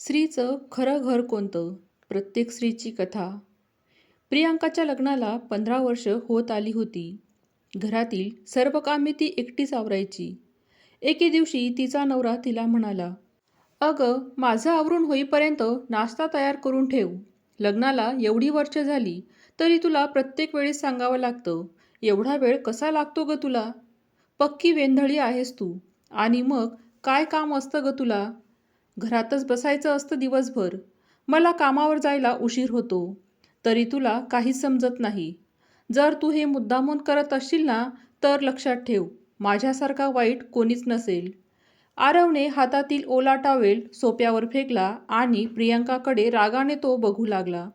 स्त्रीचं खरं घर कोणतं? प्रत्येक स्त्रीची कथा. प्रियांकाच्या लग्नाला पंधरा वर्ष होत आली होती. घरातील सर्व कामे ती एकटीच आवरायची. एके दिवशी तिचा नवरा तिला म्हणाला अगं माझं आवरून होईपर्यंत नाश्ता तयार करून ठेव. लग्नाला एवढी वर्ष झाली तरी तुला प्रत्येक वेळेस सांगावं लागतं. एवढा वेळ कसा लागतो ग तुला? पक्की वेंधळी आहेस तू. आणि मग काय काम असतं ग तुला? घरातच बसायचं असतं दिवसभर. मला कामावर जायला उशीर होतो. तरी तुला काहीच समजत नाही. जर तू हे मुद्दामून करत असशील ना तर लक्षात ठेव माझ्यासारखा वाईट कोणीच नसेल. आरवने हातातील ओला टावेल सोप्यावर फेकला आणि प्रियंकाकडे रागाने तो बघू लागला.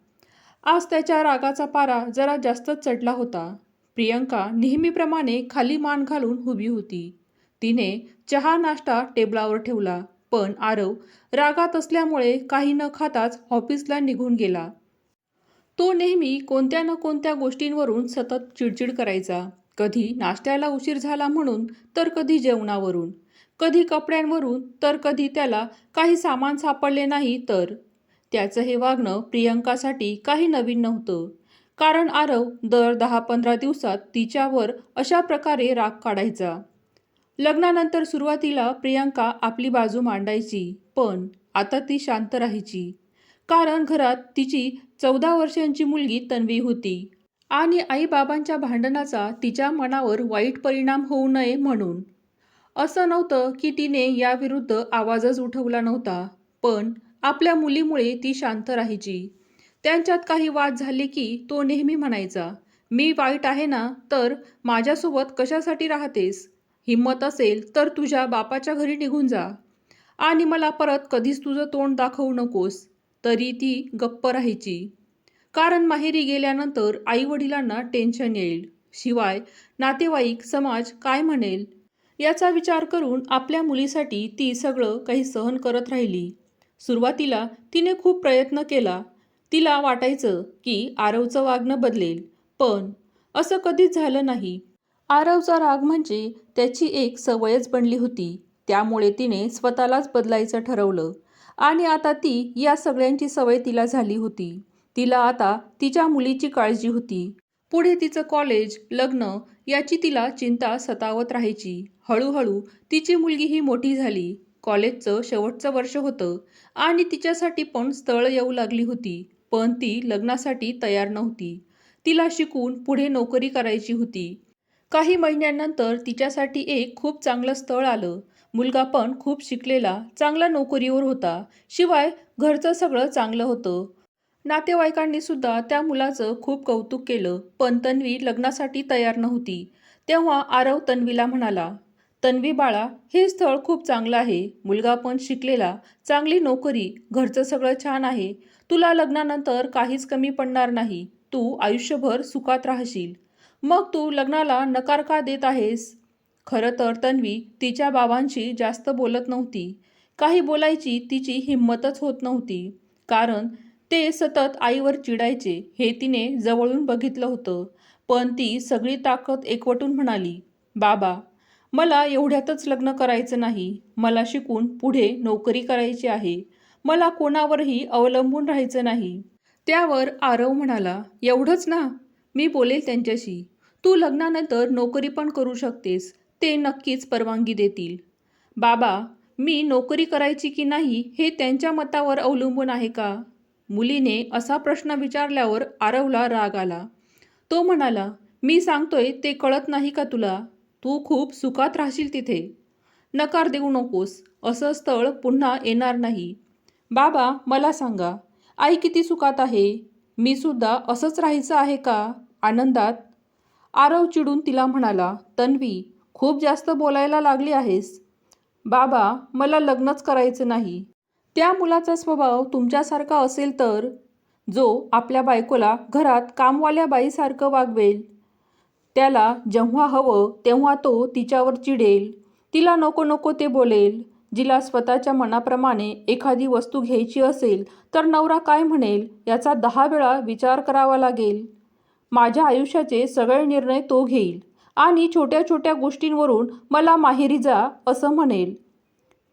आज त्याच्या रागाचा पारा जरा जास्तच चढला होता. प्रियंका नेहमीप्रमाणे खाली मान घालून उभी होती. तिने चहा नाश्ता टेबलावर ठेवला. पण आरव रागात असल्यामुळे काही न खाताच ऑफिसला निघून गेला. तो नेहमी कोणत्या न कोणत्या गोष्टींवरून सतत चिडचिड करायचा. कधी नाश्त्याला उशीर झाला म्हणून तर कधी जेवणावरून. कधी कपड्यांवरून तर कधी त्याला काही सामान सापडले नाही तर. त्याचं हे वागणं प्रियंकासाठी काही नवीन नव्हतं. कारण आरव दर दहा पंधरा दिवसात तिच्यावर अशा प्रकारे राग काढायचा. लग्नानंतर सुरुवातीला प्रियांका आपली बाजू मांडायची पण आता ती शांत राहायची. कारण घरात तिची चौदा वर्षांची मुलगी तन्वी होती आणि आईबाबांच्या भांडणाचा तिच्या मनावर वाईट परिणाम होऊ नये म्हणून. असं नव्हतं की तिने याविरुद्ध आवाजच उठवला नव्हता पण आपल्या मुलीमुळे ती शांत राहायची. त्यांच्यात काही वाद झाले की तो नेहमी म्हणायचा मी वाईट आहे ना तर माझ्यासोबत कशासाठी राहतेस? हिंमत असेल तर तुझ्या बापाच्या घरी निघून जा. आणि मला परत कधीच तुझं तोंड दाखवू नकोस. तरी ती गप्प राहायची. कारण माहेरी गेल्यानंतर आईवडिलांना टेन्शन येईल. शिवाय नातेवाईक समाज काय म्हणेल? याचा विचार करून आपल्या मुलीसाठी ती सगळं काही सहन करत राहिली. सुरुवातीला तिने खूप प्रयत्न केला. तिला वाटायचं की आरवचं वागणं बदलेल. पण असं कधीच झालं नाही. आरवचा राग म्हणजे त्याची एक सवयच बनली होती. त्यामुळे तिने स्वतःलाच बदलायचं ठरवलं. आणि आता ती या सगळ्यांची सवय तिला झाली होती. तिला आता तिच्या मुलीची काळजी होती. पुढे तिचं कॉलेज लग्न याची तिला चिंता सतावत राहायची. हळूहळू तिची मुलगी ही मोठी झाली. कॉलेजचं शेवटचं वर्ष होतं आणि तिच्यासाठी पण स्थळ येऊ लागली होती पण ती लग्नासाठी तयार नव्हती. तिला शिकून पुढे नोकरी करायची होती. काही महिन्यांनंतर तिच्यासाठी एक खूप चांगलं स्थळ आलं. मुलगा पण खूप शिकलेला चांगला नोकरीवर होता. शिवाय घरचं सगळं चांगलं होतं. नातेवाईकांनी सुद्धा त्या मुलाचं खूप कौतुक केलं पण तन्वी लग्नासाठी तयार नव्हती. तेव्हा आरव तन्वीला म्हणाला तन्वी बाळा हे स्थळ खूप चांगलं आहे. मुलगा पण शिकलेला चांगली नोकरी घरचं सगळं छान आहे. तुला लग्नानंतर काहीच कमी पडणार नाही. तू आयुष्यभर सुखात राहशील. मग तू लग्नाला नकार का देत आहेस? खरं तर तन्वी तिच्या बाबांशी जास्त बोलत नव्हती. काही बोलायची तिची हिंमतच होत नव्हती. कारण ते सतत आईवर चिडायचे हे तिने जवळून बघितलं होतं. पण ती सगळी ताकद एकवटून म्हणाली बाबा मला एवढ्यातच लग्न करायचं नाही. मला शिकून पुढे नोकरी करायची आहे. मला कोणावरही अवलंबून राहायचं नाही. त्यावर आरव म्हणाला एवढंच ना? मी बोलेल त्यांच्याशी. तू लग्नानंतर नोकरी पण करू शकतेस ते नक्कीच परवानगी देतील. बाबा मी नोकरी करायची की नाही हे त्यांच्या मतावर अवलंबून आहे का? मुलीने असा प्रश्न विचारल्यावर आरवला राग आला. तो म्हणाला मी सांगतोय ते कळत नाही का तुला? तू खूप सुखात राहशील तिथे. नकार देऊ नकोस असं स्थळ पुन्हा येणार नाही. बाबा मला सांगा आई किती सुखात आहे? मी सुद्धा असंच राहायचं आहे का? आनंदात आरव चिडून तिला म्हणाला तन्वी खूप जास्त बोलायला लागली आहेस. बाबा मला लग्नच करायचं नाही. त्या मुलाचा स्वभाव तुमच्यासारखा असेल तर जो आपल्या बायकोला घरात कामवाल्या बाईसारखं वागवेल. त्याला जेव्हा हवं तेव्हा तो तिच्यावर चिडेल. तिला नको नको ते बोलेल. जिला स्वतःच्या मनाप्रमाणे एखादी वस्तू घ्यायची असेल तर नवरा काय म्हणेल याचा दहा वेळा विचार करावा लागेल. माझ्या आयुष्याचे सगळे निर्णय तो घेईल आणि छोट्या छोट्या गोष्टींवरून मला माहेरी जा असं म्हणेल.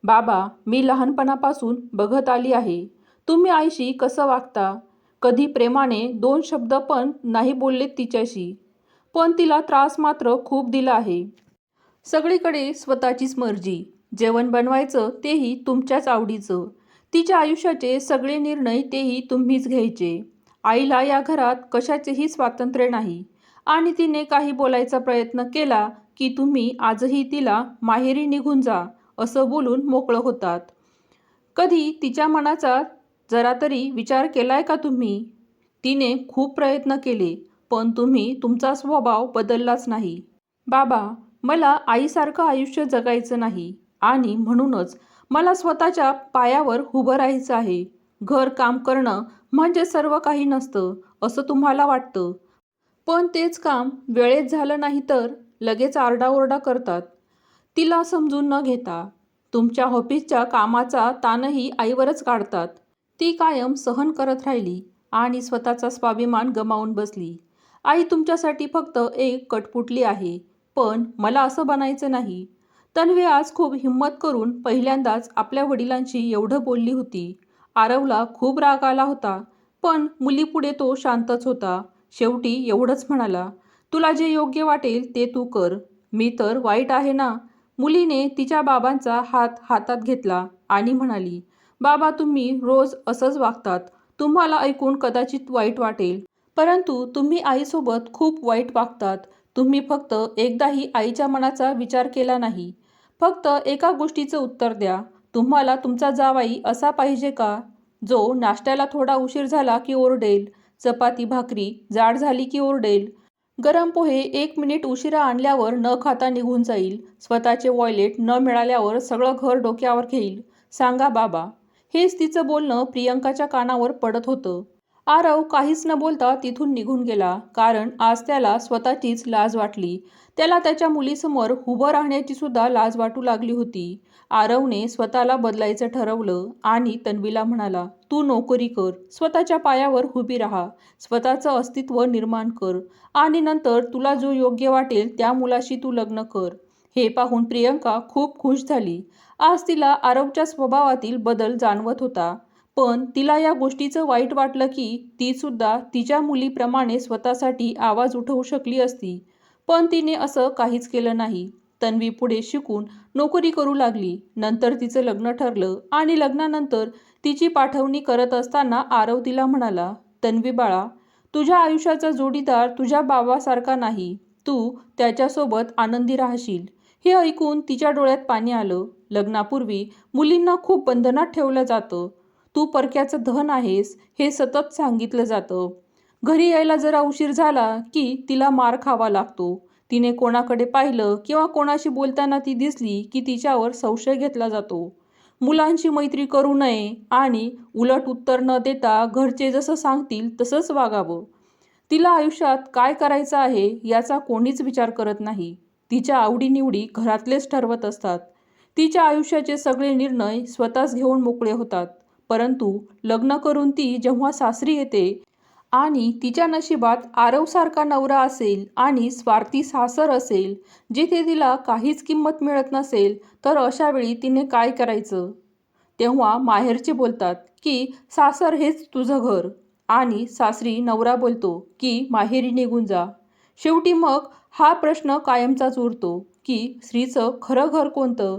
बाबा मी लहानपणापासून बघत आली आहे. तुम्ही आईशी कसं वागता? कधी प्रेमाने दोन शब्द पण नाही बोललेत तिच्याशी. पण तिला त्रास मात्र खूप दिला आहे. सगळीकडे स्वतःचीच मर्जी. जेवण बनवायचं तेही तुमच्याच आवडीचं. तिच्या आयुष्याचे सगळे निर्णय तेही तुम्हीच घ्यायचे. आईला या घरात कशाचेही स्वातंत्र्य नाही. आणि तिने काही बोलायचा प्रयत्न केला की तुम्ही आजही तिला माहेरी निघून जा असं बोलून मोकळं होतात. कधी तिच्या मनाचा जरा तरी विचार केलाय का तुम्ही? तिने खूप प्रयत्न केले पण तुम्ही तुमचा स्वभाव बदललाच नाही. बाबा मला आईसारखं आयुष्य जगायचं नाही आणि म्हणूनच मला स्वतःच्या पायावर उभं राहायचं आहे. घर काम करणं म्हणजे सर्व काही नसतं असं तुम्हाला वाटतं. पण तेच काम वेळेत झालं नाही तर लगेच आरडाओरडा करतात. तिला समजून न घेता तुमच्या ऑफिसच्या कामाचा ताणही आईवरच काढतात. ती कायम सहन करत राहिली आणि स्वतःचा स्वाभिमान गमावून बसली. आई तुमच्यासाठी फक्त एक कटपुटली आहे पण मला असं बनायचं नाही. तन्वी आज खूप हिंमत करून पहिल्यांदाच आपल्या वडिलांशी एवढं बोलली होती. आरवला खूप राग आला होता पण मुलीपुढे तो शांतच होता. शेवटी एवढंच म्हणाला तुला जे योग्य वाटेल ते तू कर. मी तर वाईट आहे ना. मुलीने तिच्या बाबांचा हात हातात घेतला आणि म्हणाली बाबा तुम्ही रोज असंच वागतात. तुम्हाला ऐकून कदाचित वाईट वाटेल. परंतु तुम्ही आईसोबत खूप वाईट वागतात. तुम्ही फक्त एकदाही आईच्या मनाचा विचार केला नाही. फक्त एका गोष्टीचं उत्तर द्या. तुम्हाला तुमचा जावाई असा पाहिजे का? जो नाश्त्याला थोडा उशीर झाला की ओरडेल चपाती भाकरी जाड झाली की ओरडेल. गरम पोहे एक मिनिट उशिरा आणल्यावर न खाता निघून जाईल. स्वतःचे वॉयलेट न मिळाल्यावर सगळं घर डोक्यावर घेईल. सांगा बाबा. हेच तिचं बोलणं प्रियंकाच्या कानावर पडत होतं. आरव काहीच न बोलता तिथून निघून गेला कारण आज त्याला स्वतःचीच लाज वाटली. त्याला त्याच्या मुलीसमोर उभं राहण्याची सुद्धा लाज वाटू लागली होती. आरवने स्वतःला बदलायचं ठरवलं आणि तन्वीला म्हणाला तू नोकरी कर स्वतःच्या पायावर उभी राहा स्वतःचं अस्तित्व निर्माण कर आणि नंतर तुला जो योग्य वाटेल त्या मुलाशी तू लग्न कर. हे पाहून प्रियंका खूप खुश झाली. आज तिला आरवच्या स्वभावातील बदल जाणवत होता. पण तिला या गोष्टीचं वाईट वाटलं की तीसुद्धा तिच्या मुलीप्रमाणे स्वतःसाठी आवाज उठवू शकली असती. पण तिने असं काहीच केलं नाही. तन्वी पुढे शिकून नोकरी करू लागली. नंतर तिचं लग्न ठरलं आणि लग्नानंतर तिची पाठवणी करत असताना आरव तिला म्हणाला तन्वी बाळा तुझ्या आयुष्याचा जोडीदार तुझ्या बाबासारखा नाही. तू त्याच्यासोबत आनंदी राहशील. हे ऐकून तिच्या डोळ्यात पाणी आलं. लग्नापूर्वी मुलींना खूप बंधनात ठेवलं जातं. तू परक्याचं धन आहेस हे सतत सांगितलं जातं. घरी यायला जरा उशीर झाला की तिला मार खावा लागतो. तिने कोणाकडे पाहिलं किंवा कोणाशी बोलताना ती दिसली की तिच्यावर संशय घेतला जातो. मुलांशी मैत्री करू नये आणि उलट उत्तर न देता घरचे जसं सांगतील तसंच वागावं. तिला आयुष्यात काय करायचं आहे याचा कोणीच विचार करत नाही. तिच्या आवडीनिवडी घरातलेच ठरवत असतात. तिच्या आयुष्याचे सगळे निर्णय स्वतःच घेऊन मोकळे होतात. परंतु लग्न करून ती जेव्हा सासरी येते आणि तिच्या नशिबात आरवसारखा नवरा असेल आणि स्वार्थी सासर असेल जिथे तिला काहीच किंमत मिळत नसेल तर अशावेळी तिने काय करायचं? तेव्हा माहेरचे बोलतात की सासर हेच तुझं घर. आणि सासरी नवरा बोलतो की माहेरी निघून जा. शेवटी मग हा प्रश्न कायमचाच उरतो की स्त्रीचं खरं घर कोणतं?